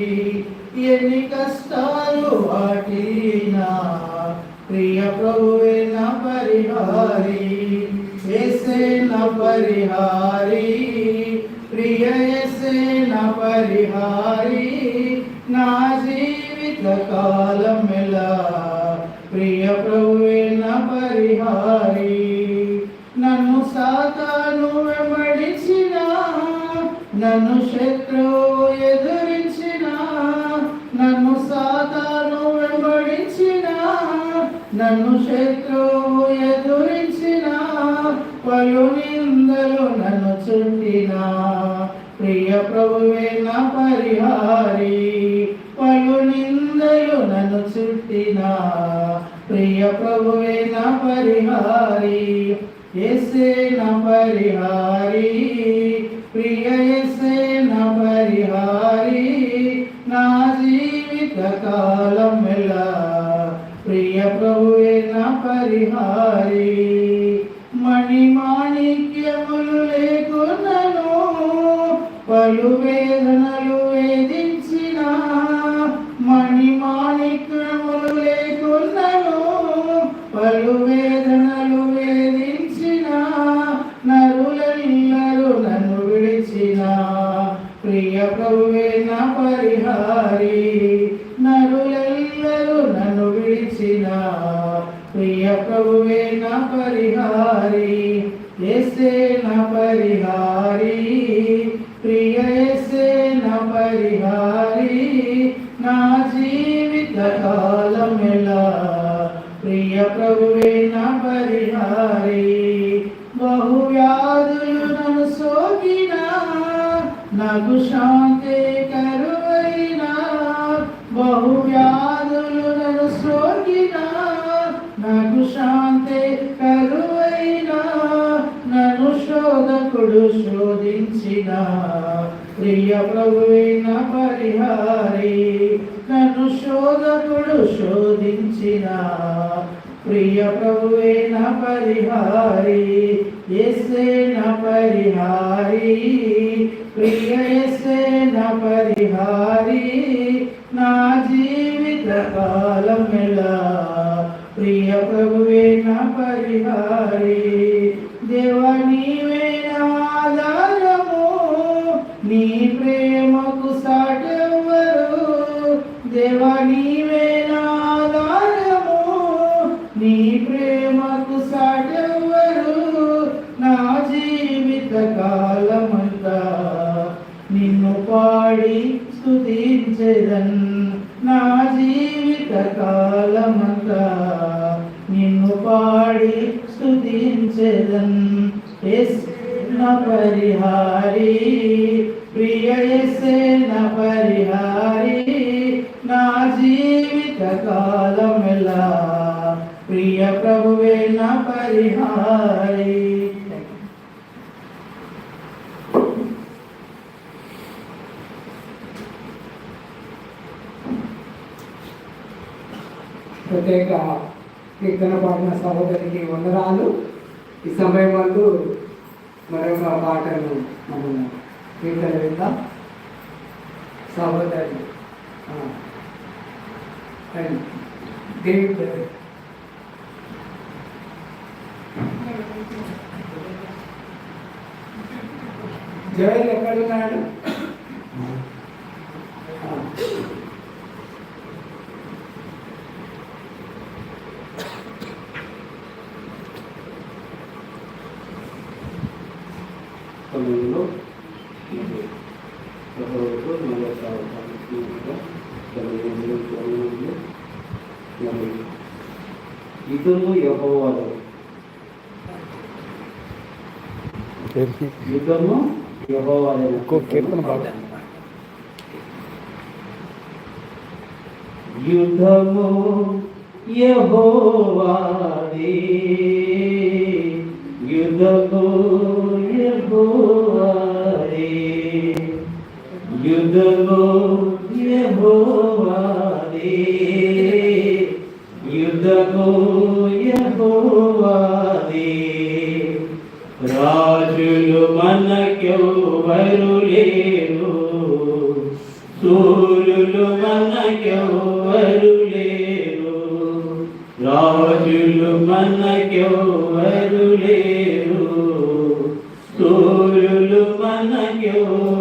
ఎన్ని కష్టాలు వాటినా ప్రియ ప్రభువే నా పరిహారి ఎసే నా పరిహారి ప్రియ ఎసే నా పరిహారి నా జీవిత కాలమెలా ప్రియ ప్రభువే నా పరిహారి నన్ను సాతాను వెంబడించిన నన్ను శత్రువు నన్ను శత్రువు ఎదురించిన పలు నిందలు నన్ను చుట్టిన. ప్రియ ప్రభువే నా పరిహారి పలు నిందలు నన్ను చుట్టిన. ప్రియ ప్రభువే నా పరిహారి ఎసే నా పరిహారి. ప్రియ ఎసే నా పరిహారి నా జీవిత కాలం ఎలా ప్రభువే నా పరిహారి. మణి మాణిక్యములు లేకున్నను పలు వేదనలు శోధకుడు శోధించిన. ప్రియ ప్రభువైన పరిహారి నన్ను శోధకుడు శోధించిన. ప్రియ ప్రభువే నా పరిహారి ఎస్సే నా పరిహారి. ప్రియ ఎస్సే నా పరిహారి నా జీవిత కాలం ప్రియ ప్రభువే నా పరిహారి దేవా నీవే ఆధారము నీ ప్రేమకు సాటెవ్వరు. దేవా నీవే ఆధారము నీ పాడి స్తుతించెదన్ ఎస్ నా పరిహారి ప్రియ ఎస్సే నా పరిహారి నా జీవిత కాలమెలా ప్రియ ప్రభువే నా పరిహారి ప్రత్యేక కీర్తన పాడిన సహోదరికి వందనాలు. ఈ సమయం వరకు మరొక పాటను మనం కీర్తన విందాం. సహోదరి ఆ, దేవుడు జోయల్ ఎక్కడున్నాడు? మరి యుద్ధము యహోవాడు యుద్ధము యహోవాడు ఇంకో కీర్తన పాడు. యుద్ధము యహోవాడే యుద్ధము యహోవాడే యుద్ధము యహోవాడే యుద్ధము యహోవాదే రాజులు మనకెవ్వరు లేరు సూర్యుడు మనకెవ్వరు లేరు రాజులు మనకెవ్వరు లేరు సూర్యులు మనకెవ్వరు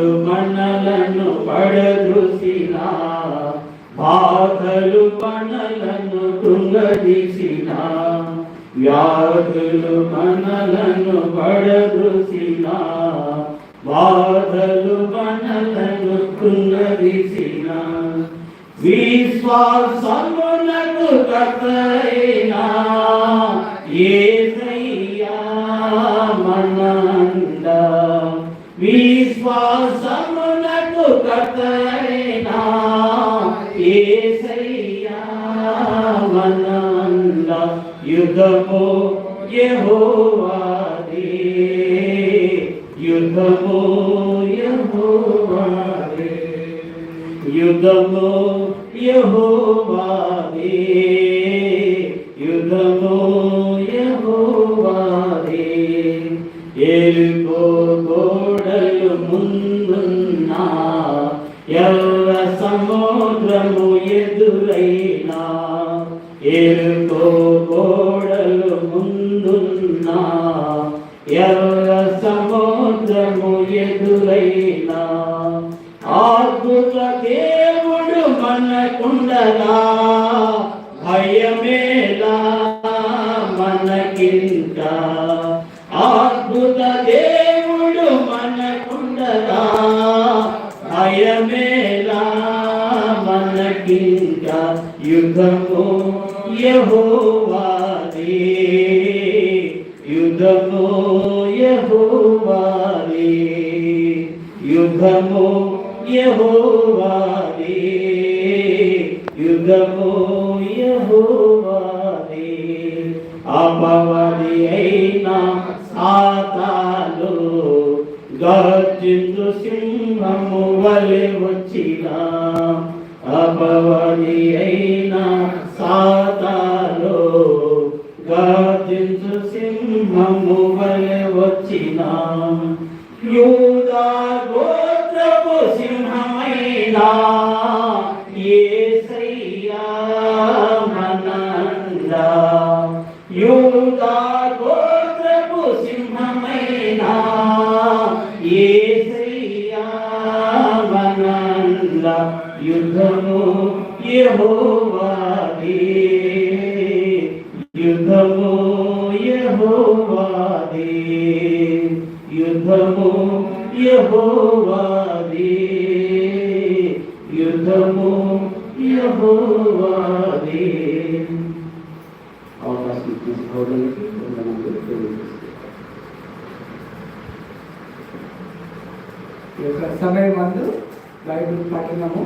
వ్యాధులు మనలను పడదృసిన బాధలు మనలను తుంగదీసిన వ్యాధులు మనలను పడదృసిన బాధలు మనలను తుంగదీసిన విశ్వాసమునకు కథైనా ఏసయ్యా మనంద యుద్ధము యెహోవాదే యుద్ధము యెహోవాదే యుద్ధము యెహోవాదే మనకింత అద్భుత దేవుడు మనకుండగా అయమేలా మనకింత యుద్ధము యహోవాదే. యుద్ధము యహోవాదే. యుద్ధము యహోవాదే. యుద్ధము యహోవాదే అపవాది అయినా సాతాలు గర్జిందు సింహము వలె వచ్చిన. అపవాది అయినా సాతాలు గర్జిందు సింహము వలె వచ్చిన. యూదా యుద్ధము యహోవాది. యుద్ధము యహోవాది. యుద్ధము యహోవాది. యుద్ధము యహోవాది. అవకాశం తీసుకోవడానికి సమయం అందు బైబిల్ పఠనము